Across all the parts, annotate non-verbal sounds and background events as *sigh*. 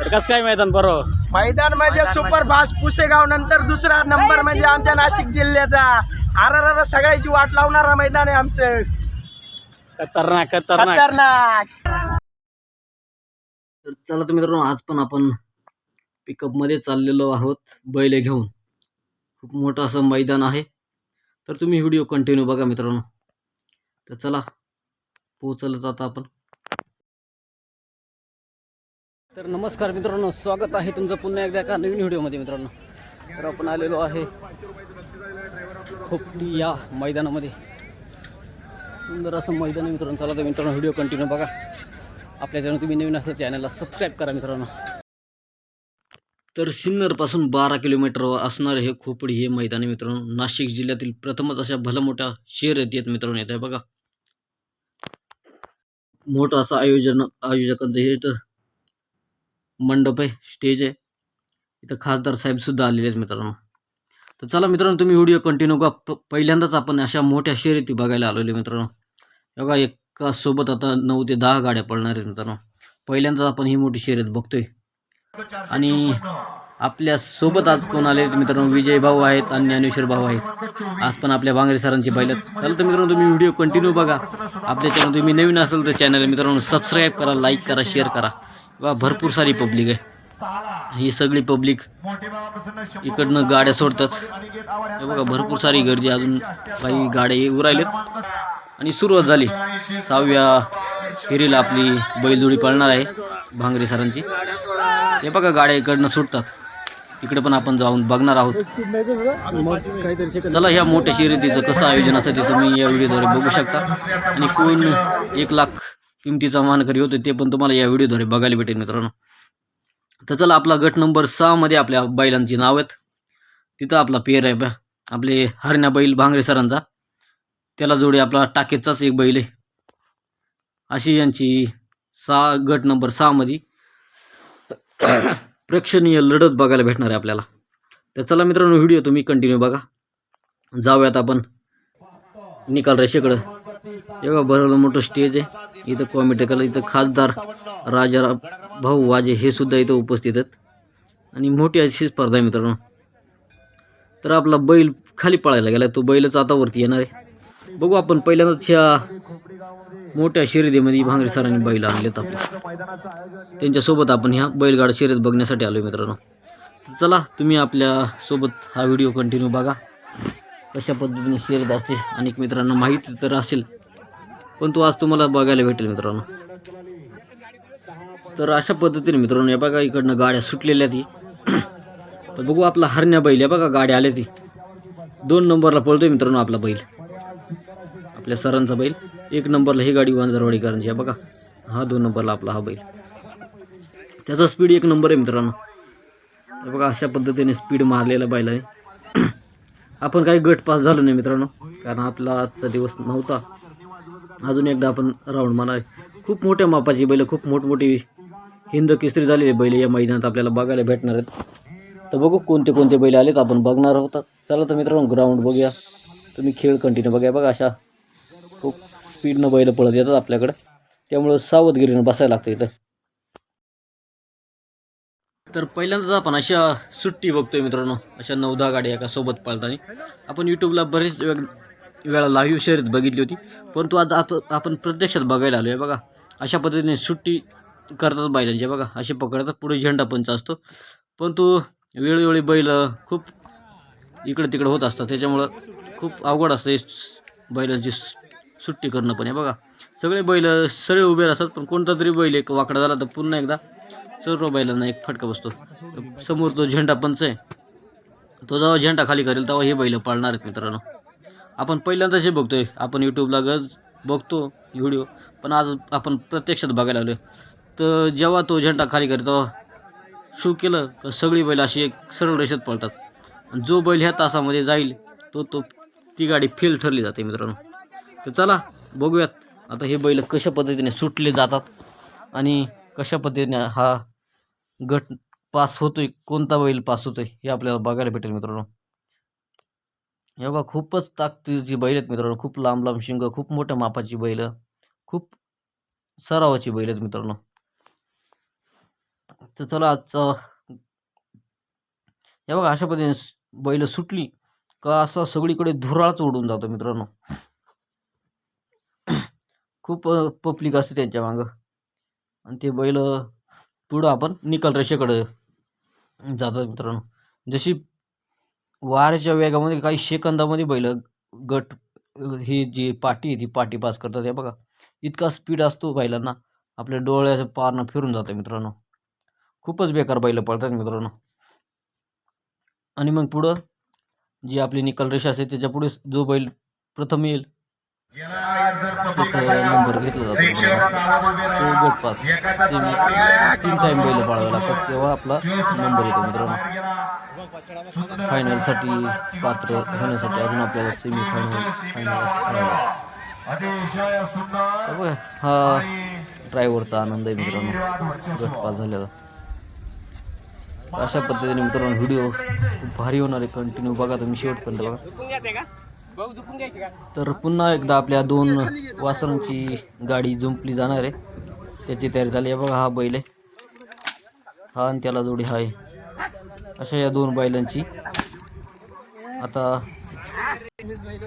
तर कसं काय मैदान बरं? मैदान म्हणजे सुपर फास्ट पुसेगाव नंतर दुसरा नंबर म्हणजे आमच्या नाशिक जिल्ह्याचा. आर आर सगळ्याची वाट लावणारा मैदान आहे आमचं. खतरनाक खतरनाक. खतरनाक. तर चला तर मित्रांनो आज पण आपण पिकअपमध्ये चाललेलो आहोत बैले घेऊन. खूप मोठं असं मैदान आहे. तर तुम्ही व्हिडिओ कंटिन्यू बघा मित्रांनो. तर चला पोचलच आता आपण. तर नमस्कार मित्रांनो स्वागत आहे तुमचं पुन्हा एकदा एका नवीन व्हिडिओमध्ये मित्रांनो. तर आपण आलेलो आहे खोपटी या मैदानामध्ये. सुंदर असं मैदान आहे मित्रांनो. चला तर मित्रांनो व्हिडिओ कंटिन्यू बघा. आपल्या चॅनल तुम्ही नवीन असं चॅनलला सबस्क्राईब करा मित्रांनो. तर सिन्नरपासून बारा किलोमीटर असणारे हे खोपडी हे मैदान आहे मित्रांनो. नाशिक जिल्ह्यातील प्रथमच अशा भल्या मोठ्या शहर येत मित्रांनो येत आहे बघा. मोठं असं आयोजन आयोजकांचं हे तर मंडप आहे स्टेज आहे. इथं खासदार साहेबसुद्धा आलेले आहेत मित्रांनो. तर चला मित्रांनो तुम्ही व्हिडिओ कंटिन्यू का पहिल्यांदाच आपण अशा मोठ्या शर्यती बघायला आलेलो आहे मित्रांनो. बघा एका सोबत आता नऊ ते दहा गाड्या पडणार आहेत मित्रांनो. पहिल्यांदाच आपण ही मोठी शर्यत बघतोय. आणि आपल्यासोबत आज कोण आले मित्रांनो? विजय भाऊ आहेत आणि ज्ञानेश्वर भाऊ आहेत. आज पण आपल्या भांगरे सरांची बैल आहेत. चला तर मित्रांनो तुम्ही व्हिडिओ कंटिन्यू बघा. आपल्या चॅनल तुम्ही नवीन असेल तर चॅनल मित्रांनो सबस्क्राईब करा लाईक करा शेअर करा. वा भरपूर सारी पब्लिक आहे. ही सगळी पब्लिक इकडनं गाड्या सोडतात. हे बघा भरपूर सारी गर्दी अजून काही गाड्या येऊ राहिलेत आणि सुरुवात झाली. सहाव्या फेरीला आपली बैलजोडी पळणार आहे भांगरे सरांची. हे बघा गाड्या इकडनं सुटतात. इकडे पण आपण जाऊन बघणार आहोत. चला ह्या मोठ्या शर्यतीचं कसं आयोजन असतं ते तुम्ही या व्हिडिओद्वारे बघू शकता. आणि कोण एक लाख किमतीचा मानकरी होतो ते पण तुम्हाला या व्हिडिओद्वारे बघायला भेटेल मित्रांनो. तर चला आपला गट नंबर सहामध्ये आपल्या बैलांची नाव आहेत. तिथं आपला पेर आहे बा आपले हरण्या बैल भांगरे सरांचा. त्याला जोडी आपला टाकेचाच एक बैल आहे. अशी यांची सहा गट नंबर सहामध्ये *coughs* प्रेक्षणीय लढत बघायला भेटणार आहे आपल्याला. तर चला मित्रांनो व्हिडिओ तुम्ही कंटिन्यू बघा. जाऊयात आपण. निकाल रेषेकडं एवढा बरं मोठं स्टेज आहे. इथं कॉमेडी कला इथं खासदार राजा भाऊ वाजे हे सुद्धा इथं उपस्थित आहेत. आणि मोठी अशी स्पर्धा आहे मित्रांनो. तर आपला बैल खाली पळायला गेला तो बैलच आता वरती येणार आहे. बघू आपण पहिल्यांदाच ह्या मोठ्या शर्यतीमध्ये भांगरे सरांनी बैल आणलेत आपले. त्यांच्यासोबत आपण ह्या बैलगाडा शर्यत बघण्यासाठी आलो मित्रांनो. चला तुम्ही आपल्यासोबत हा व्हिडिओ कंटिन्यू बघा. कशा पद्धतीने शर्यत असते अनेक मित्रांना माहिती तर असेल. पण तो आज तुम्हाला बघायला भेटेल मित्रांनो. तर अशा पद्धतीने मित्रांनो या बघा इकडनं गाड्या सुटलेल्या ती *clears throat* तर बघू आपला हरण्या बैल या बघा गाड्या आल्या ती. दोन नंबरला पळतोय मित्रांनो आपला बैल. आपल्या सरांचा बैल. एक नंबरला ही गाडी वांजरवाडीकरांची आहे बघा. हा दोन नंबरला आपला हा बैल. त्याचा स्पीड एक नंबर आहे मित्रांनो. तर बघा अशा पद्धतीने स्पीड मारलेला बैल आहे *clears throat* आपण काही गट पास झालो नाही मित्रांनो कारण आपला आजचा दिवस नव्हता. अजून एकदा आपण राऊंड मारणार खूप मोठ्या मापाची बैल खूप मोठमोठी हिंद केसरी झालेली बैल या मैदानात आपल्याला बघायला भेटणार आहेत. तर बघू कोणते कोणते बैल आलेत आपण बघणार आहोत. चला तर मित्रांनो ग्राउंड बघूया. तुम्ही खेळ कंटिन्यू बघा बघा अशा खूप स्पीडनं बैल पळत येतात आपल्याकडं. त्यामुळं सावधगिरीनं बसायला लागतं इथं. तर पहिल्यांदाच आपण अशा सुट्टी बघतोय मित्रांनो. अशा नऊ दहा गाड्या एका सोबत पळताना. आपण यूट्यूबला बरेच वेग वेळा लाईव्ह शर्यत बघितली होती. परंतु आज आता आपण प्रत्यक्षात बघायला आलो आहे बघा. अशा पद्धतीने सुट्टी करतात बैलांचे बघा. असे पकडतात. पुढे झेंडा पंच असतो. परंतु वेळोवेळी बैल खूप इकडं तिकडं होत असतात. त्याच्यामुळं खूप अवघड असतं बैलांची सुट्टी करणं पण आहे बघा. सगळे बैल सरळ उभे असतात पण कोणता तरी बैल एक वाकडा झाला तर पुन्हा एकदा सर्व बैलांना एक फटका बसतो. समोर तो झेंडा पंच आहे. तो जेव्हा झेंडा खाली करेल तेव्हा हे बैल पाळणार आहेत मित्रांनो. आपण पहिल्यांदाच हे बघतोय. आपण यूट्यूबला गज बघतो व्हिडिओ. पण आज आपण प्रत्यक्षात बघायला आलो तर जेव्हा तो झेंडा खाली करतो शू केलं तर सगळी बैल अशी एक सरळ रेषेत पळतात. आणि जो बैल ह्या तासामध्ये जाईल तो तो ती गाडी फेल ठरली जाते मित्रांनो. तर चला बघूयात आता हे बैल कशा पद्धतीने सुटले जातात आणि कशा पद्धतीने हा गट पास होतोय कोणता बैल पास होतोय हे आपल्याला बघायला भेटेल मित्रांनो. हे बघा खूपच ताकदीची बैल आहेत मित्रांनो. खूप लांब लांब शिंग खूप मोठ्या मापाची बैल खूप सरावाची बैल आहेत मित्रांनो. तर चला आजचं हे बघा अशा पद्धतीने बैल सुटली का असं सगळीकडे धुराळच उडून जातो मित्रांनो. खूप पब्लिक असते त्यांच्या मागं. आणि ते बैल पुढं आपण निकाल रेषेकडे जातात मित्रांनो. जशी वाऱ्याच्या वेगामध्ये काही सेकंदामध्ये बैल गट ही जी पाटी आहे ती पाटी पास करतात. हे बघा इतका स्पीड असतो बैलांना. आपल्या डोळ्याच्या पारनं फिरून जातं मित्रांनो. खूपच बेकार बैल पळतात मित्रांनो. आणि मग पुढं जी आपली निकाल रेषा असते त्याच्या पुढे जो बैल प्रथम येईल त्याचा नंबर घेतला जातो. पास. तीन बैल पाळावे लागतात. तेव्हा आपला नंबर येतो मित्रांनो. फायनलसाठी पात्र होण्यासाठी अजून आपल्याला सेमी फायनल फायनल हा ड्रायव्हरचा आनंद आहे मित्रांनो. गट पास झालेला. अशा पद्धतीने मित्रांनो व्हिडिओ खूप भारी होणार आहे. कंटिन्यू बघा तुम्ही शेवटपर्यंत बघा. तर पुन्हा एकदा आपल्या दोन वासरांची गाडी जुंपली जाणार आहे. त्याची तयारी झाली आहे. बघा हा बैल आहे. हा आणि त्याला जोडी हा आहे अशा या दोन बैलांची. आता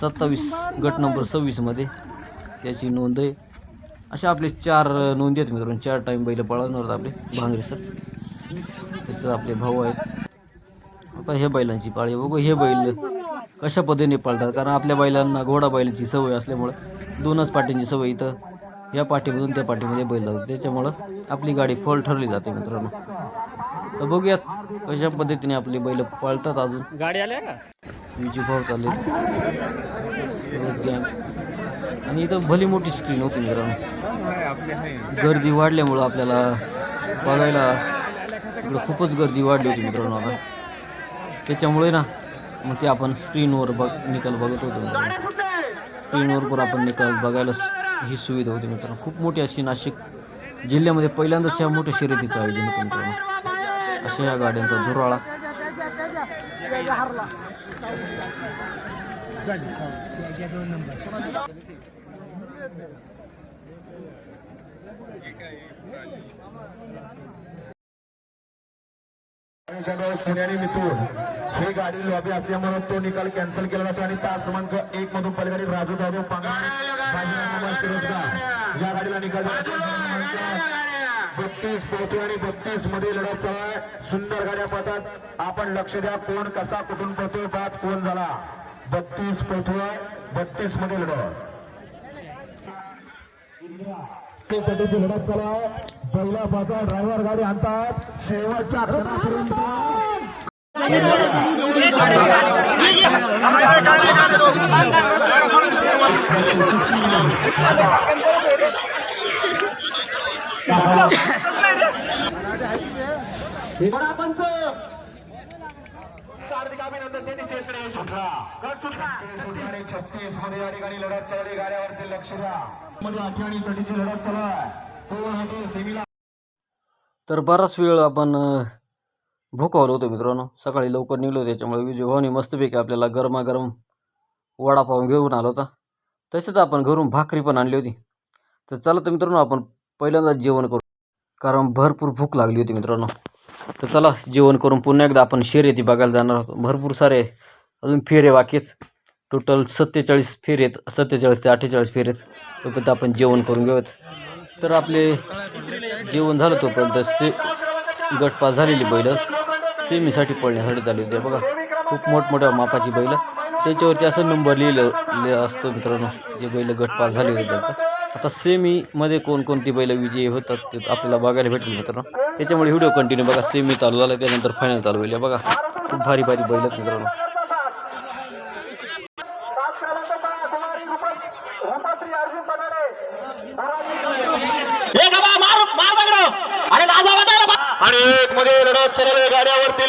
सत्तावीस गट नंबर सव्वीसमध्ये त्याची नोंद आहे. अशा आपले चार नोंदी आहेत मित्रांनो. चार टाईम बैल पळवणार आपले. भांगरे सर तसं आपले भाऊ आहेत. आता हे बैलांची पाळी बघू हे बैल कशा पद्धतीने पाळतात? कारण आपल्या बैलांना घोडा बैलाची सवय असल्यामुळं दोनच पाठींची सवय इथं. या पाठीमधून त्या पाठीमध्ये बैल जातात. त्याच्यामुळं आपली गाडी फॉल ठरली जाते मित्रांनो. तर बघूयात कशा पद्धतीने आपली बैल पळतात अजून. गाडी आल्या का? विजू भाव चालले. आणि इथं भली मोठी स्क्रीन होती मित्रांनो. गर्दी वाढल्यामुळं आपल्याला बघायला इकडं खूपच गर्दी वाढली होती मित्रांनो आता. त्याच्यामुळे ना मग ते आपण स्क्रीनवर बघ निकाल बघत होतो. स्क्रीनवर पण आपण निकाल बघायला ही सुविधा होती मित्रांनो. खूप मोठी अशी नाशिक जिल्ह्यामध्ये पहिल्यांदाच या मोठ्या शर्यतीचं आयोजन होतं मित्रांनो. अशा या गाड्यांचा धुराळा पुण्याने ही गाडी लॉबी असल्यामुळे तो निकाल कॅन्सल केला जातो आणि तास क्रमांक एक मधून पलीकडे राजू जाधव शिरसगाव या गाडीला निकाल बत्तीस पोहतो आणि बत्तीसमध्ये लढत चालू आहे. सुंदर गाड्या पळतात आपण लक्ष द्या कोण कसा कुठून पळतोय बाद कोण झाला. बत्तीस पोहतोय बत्तीसमध्ये लढत. लढत चालू आहे. पहिला बाजा ड्रायव्हर गाडी आणतात. शेवटच्या छत्तीसमध्ये या ठिकाणी लढत चालली गाड्यावरती लक्ष द्या मध्ये आठवी आणि तटीची लढत चालू आहे तो सेमीला तर बराच वेळ आपण भूक भुकावलो होतो मित्रांनो. सकाळी लवकर निघलो त्याच्यामुळे विजय भाऊनी मस्तपैकी आपल्याला गरमागरम वडापाव घेऊन आला होता. तसेच आपण घरून भाकरी पण आणली होती. तर चला तर मित्रांनो आपण पहिल्यांदाच जेवण करू. कारण भरपूर भूक लागली होती मित्रांनो. तर चला जेवण करून पुन्हा एकदा आपण शर्यती बघायला जाणार आहोत. भरपूर सारे अजून फेरे बाकीच टोटल सत्तेचाळीस फेरे आहेत. सत्तेचाळीस ते अठ्ठेचाळीस फेरे आहेत. तोपर्यंत आपण जेवण करून घेऊयात. तर आपले जेवण झालं तोपर्यंत से गटपास झालेली बैल. सेमीसाठी पळण्यासाठी झाली होती. बघा खूप मोठमोठ्या मापाची बैलं. त्याच्यावरती असं नंबर लिहिलं असतो मित्रांनो जे बैल गटपास झाले होते त्यांचा. आता सेमीमध्ये कोणकोणती बैल विजयी होतात ते आपल्याला बघायला भेटेल मित्रांनो. त्याच्यामुळे व्हिडिओ कंटिन्यू बघा. सेमी चालू झाला त्यानंतर फायनल चालू होईल. बघा खूप भारी भारी बैल आहेत मित्रांनो तास क्रमांक सहा कुमारी रुपा- रुपाश्री अर्जुन पठाडे आणि एक मध्ये लढत चालू गाड्यावरती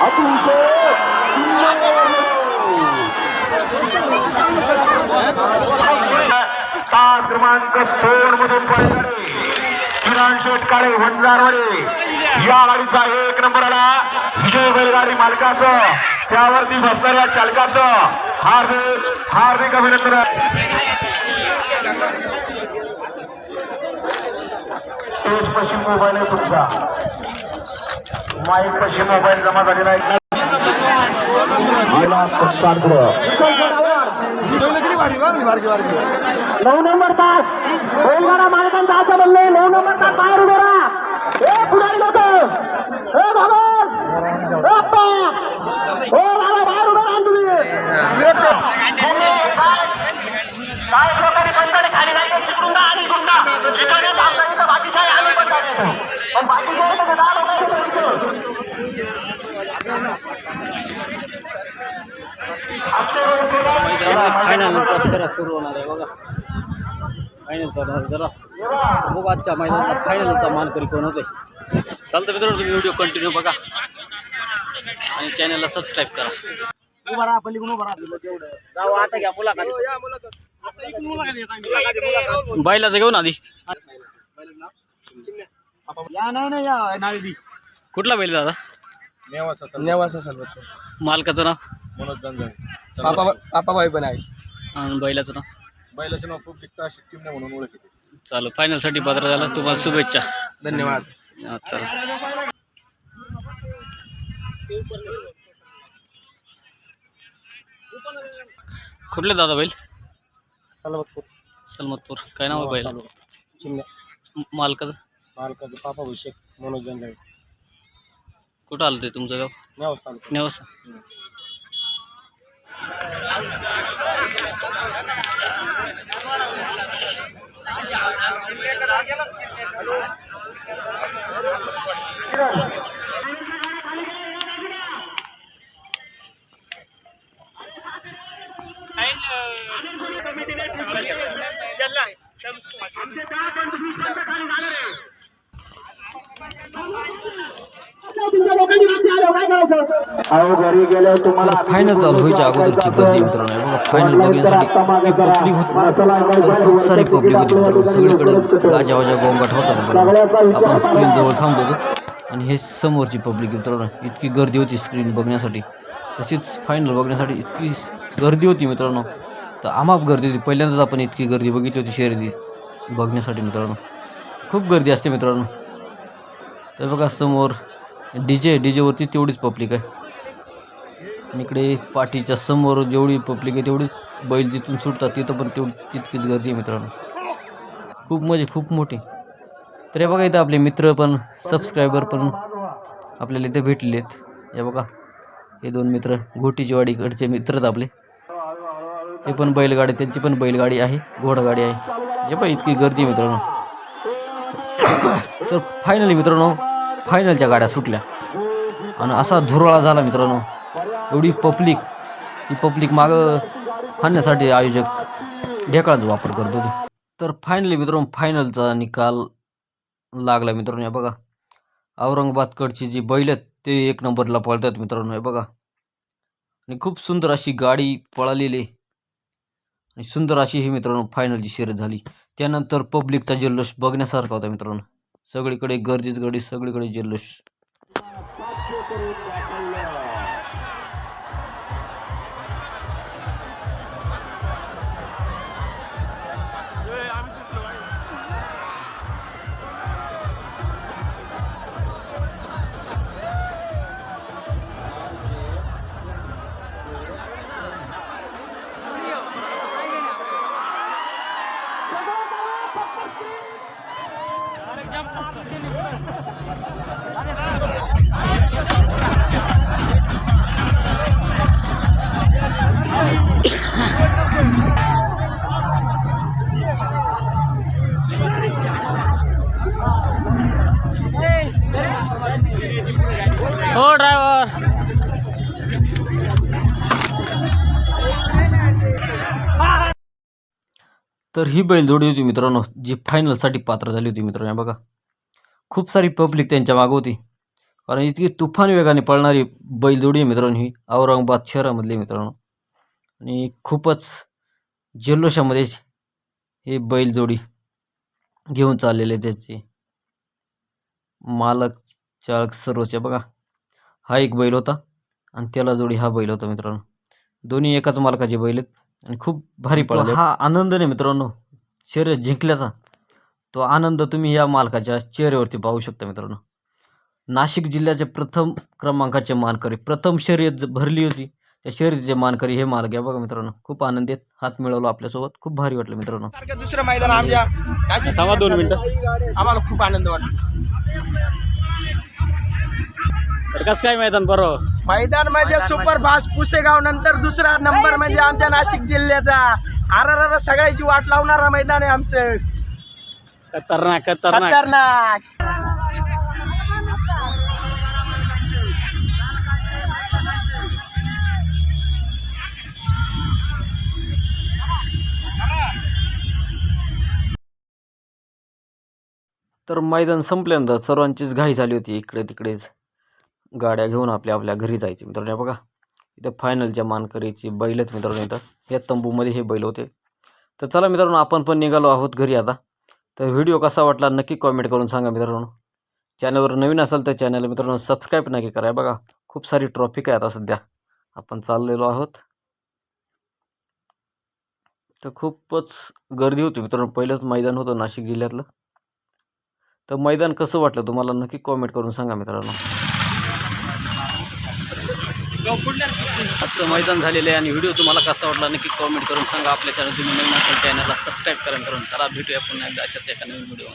अतिशय क्रमांक सोन मधून पळणारे. किरण शेटकाळे वंजारवाडे. या गाडीचा एक नंबर आला. विजय बैलगाडी मालकाचं. त्यावरती बसणाऱ्या चालकाचं. हार्दिक हार्दिक अभिनंदन. तेच पशी मोबाईल आहे तुमचा माईक पशी मोबाईल जमा झालेला आहे. नऊ नंबर तास. बैलगाडा मालकांचा आता म्हणले नऊ नंबर तास बाहेर उभे राहा. ए पुढारी लोक. ए भागवत ए अप्पा ओ बाबा बाहेर उभे राहा तुम्ही काय लोकांनी बंधारे खाली नाही तिकडून जा बाकीचे आहे, आम्ही. पण बाकीचे दहा फायनलचा फेरा सुरू होणार आहे बघा. फायनलचा भाग जरा. बघू आजच्या मैदानाचा फायनलचा मानकरी कोण होते. चालतं मित्रांनो तुम्ही व्हिडिओ कंटिन्यू बघा. आणि चॅनलला सबस्क्राईब करा. बैलाचं घेऊन आधी. कुठला बैल दादा? नेवासा सलवत मालकाचं नाव? मनोज जंजळ आपा आपाबाई पण आहे. आणि बैलाचं नाव? बैलाचे नाव पब्लिकचा आशिक चिमण्या म्हणून ओळख येते चालू फायनलसाठी पात्र झालं. तुम्हाला शुभेच्छा. धन्यवाद. हा, चला कुठले दादा बैल? सलवतपूर. सलमतपूर. काय नाव आहे बैल चिमण्या. मालकाचं? मालकाचं पापा अभिषेक मनोज जंजळ. कुठं आलं ते तुमचं गाव? नेवास तालुका नेवासा. तुम्हाला फायनल चालू व्हायच्या अगोदरची गर्दी मित्रांनो बघा फायनल बघण्यासाठी पब्लिक होती तर खूप सारी पब्लिक होती मित्रांनो सगळीकडे गाजा वाजा गोंगाट होता मित्रांनो. आपण स्क्रीन जवळ थांबलो आणि हे समोरची पब्लिक मित्रांनो. इतकी गर्दी होती स्क्रीन बघण्यासाठी. तशीच फायनल बघण्यासाठी इतकी गर्दी होती मित्रांनो. तर आमाप गर्दी होती. पहिल्यांदाच आपण इतकी गर्दी बघितली होती शर्यती बघण्यासाठी मित्रांनो. खूप गर्दी असते मित्रांनो. तर बघा समोर डी जे डी जेवरती तेवढीच पब्लिक आहे. आणि इकडे पाठीच्या समोर जेवढी पब्लिक आहे तेवढीच बैल जिथून सुटतात तिथं पण तेवढी तितकीच गर्दी आहे मित्रांनो. खूप म्हणजे खूप मोठी. तर हे बघा इथं आपले मित्र पण सबस्क्रायबर पण आपल्याला इथे भेटले आहेत हे बघा हे दोन मित्र घोटीचीवाडीकडचे मित्र आहेत आपले. ते पण बैलगाडी त्यांची पण बैलगाडी आहे घोडागाडी आहे. हे बघा इतकी गर्दी मित्रांनो. तर फायनली मित्रांनो फायनलच्या गाड्या सुटल्या. आणि असा धुराळा झाला मित्रांनो. एवढी पब्लिक ही पब्लिक मागं हाणण्यासाठी आयोजक ढेकळाचा वापर करतो तर फायनली मित्रांनो फायनलचा निकाल लागला मित्रांनो हे बघा. औरंगाबादकडची जी बैल आहेत ते एक नंबरला पळतात मित्रांनो हे बघा. आणि खूप सुंदर अशी गाडी पळालेली आणि सुंदर अशी ही मित्रांनो फायनलची शर्यत झाली. त्यानंतर पब्लिकचा जल्लोष बघण्यासारखा होता मित्रांनो. सगळीकडे गर्दीच गर्दी सगळीकडे जल्लोष. तर ही बैलजोडी होती मित्रांनो जी फायनलसाठी पात्र झाली होती मित्रांनो बघा. खूप सारी पब्लिक त्यांच्या मागं होती. कारण इतकी तुफान वेगाने पळणारी बैलजोडी आहे मित्रांनो ही औरंगाबाद शहरामधली मित्रांनो. आणि खूपच जल्लोषामध्ये हे बैलजोडी घेऊन चाललेले त्याचे. मालक चालक सर्वचे बघा. हा एक बैल होता आणि त्याला जोडी हा बैल होता मित्रांनो. दोन्ही एकाच मालकाचे बैल आहेत. आणि खूप भारी पळाले हा आनंद नाही मित्रांनो. शर्यत जिंकल्याचा. तो आनंद तुम्ही या मालकाच्या चेहऱ्यावरती पाहू शकता मित्रांनो. नाशिक जिल्ह्याचे प्रथम क्रमांकाचे मानकरी. प्रथम शर्यत ज- भरली होती. त्या शर्यतीचे मानकरी हे मालक आहे बघा मित्रांनो. खूप आनंदी आहेत हात मिळवला आपल्यासोबत. खूप भारी वाटलं मित्रांनो. सारखं दुसरं मैदान आमच्या नाशिक थांबा दोन मिनिटं. आम्हाला खूप आनंद वाटतो तर कसं काय मैदान बरं? मैदान म्हणजे सुपर फास्ट पुसेगाव नंतर दुसरा नंबर म्हणजे आमच्या नाशिक जिल्ह्याचा. आर आर सगळ्याची वाट लावणारा मैदान आहे आमचं. खतरनाक. खतरनाक. तर मैदान संपल्यानंतर सर्वांचीच घाई झाली होती इकडे तिकडेच. गाड्या घेऊन आपल्या आपल्या घरी जायचे मित्रांनो. बघा इथं फायनलच्या मानकरीची बैल आहेत मित्रांनो इथं. या तंबूमध्ये हे बैल होते. तर चला मित्रांनो आपण पण निघालो आहोत घरी आता. तर व्हिडिओ कसा वाटला नक्की कॉमेंट करून सांगा मित्रांनो. चॅनलवर नवीन असाल तर चॅनल मित्रांनो सबस्क्राईब नक्की करा. बघा खूप सारी ट्रॉफिक आहे आता सध्या. आपण चाललेलो आहोत. तर खूपच गर्दी होती मित्रांनो. पहिलंच मैदान होतं नाशिक जिल्ह्यातलं. तर मैदान कसं वाटलं तुम्हाला नक्की कॉमेंट करून सांगा मित्रांनो. आजचं मैदान झालेलं आहे आणि व्हिडिओ तुम्हाला कसा वाटला नक्की कॉमेंट करून सांगा. आपल्या चॅनल तुम्ही नवीन असेल चॅनलला सबस्क्राईब करून करून चला भेटूया पुन्हा एकदा अशाच एका नवीन व्हिडिओ